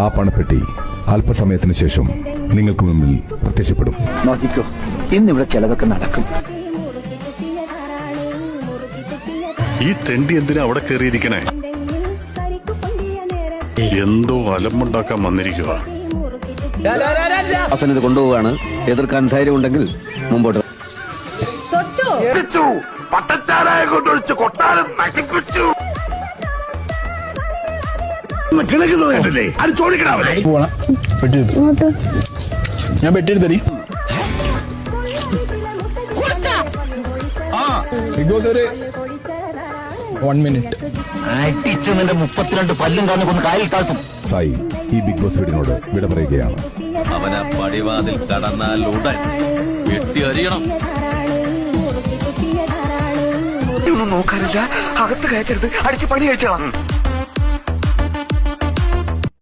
ആ പണപ്പെട്ടി അല്പസമയത്തിന് ശേഷം നിങ്ങൾക്ക് മുമ്പിൽ പ്രത്യക്ഷപ്പെടും. നോക്കിക്കോ ഇന്നിവിടെ ചെലവൊക്കെ നടക്കും. ഈ തെണ്ടി എന്തിനാ അവിടെ കയറിയിരിക്കണേ എന്തോ അലമ്പുണ്ടാക്കാൻ വന്നിരിക്കുക ഹാസൻ ഇത് കൊണ്ടുപോവാണ് എതിർക്കാൻ ധൈര്യം ഉണ്ടെങ്കിൽ മുമ്പോട്ട് പോണം ഞാൻ പെട്ടിയെടുത്തടി ബിഗ് ബോസ് ഒരു വൺ മിനിറ്റ് അടിച്ചു നിന്റെ മുപ്പത്തിരണ്ട് പല്ലും കാണു കൊണ്ട് കായിൽ താഴ്ത്തും. സായി ഈ ബിഗ് ബോസ് വീടിനോട് വിട പറയുകയാണ്. അവന പടിവാതിൽ കടന്നാൽ ഉടൻ വെട്ടി അറിയണം ഒന്നും നോക്കാനില്ല. അകത്ത് കയറ്റരുത്. അടിച്ച് പണി കഴിച്ചോളാം.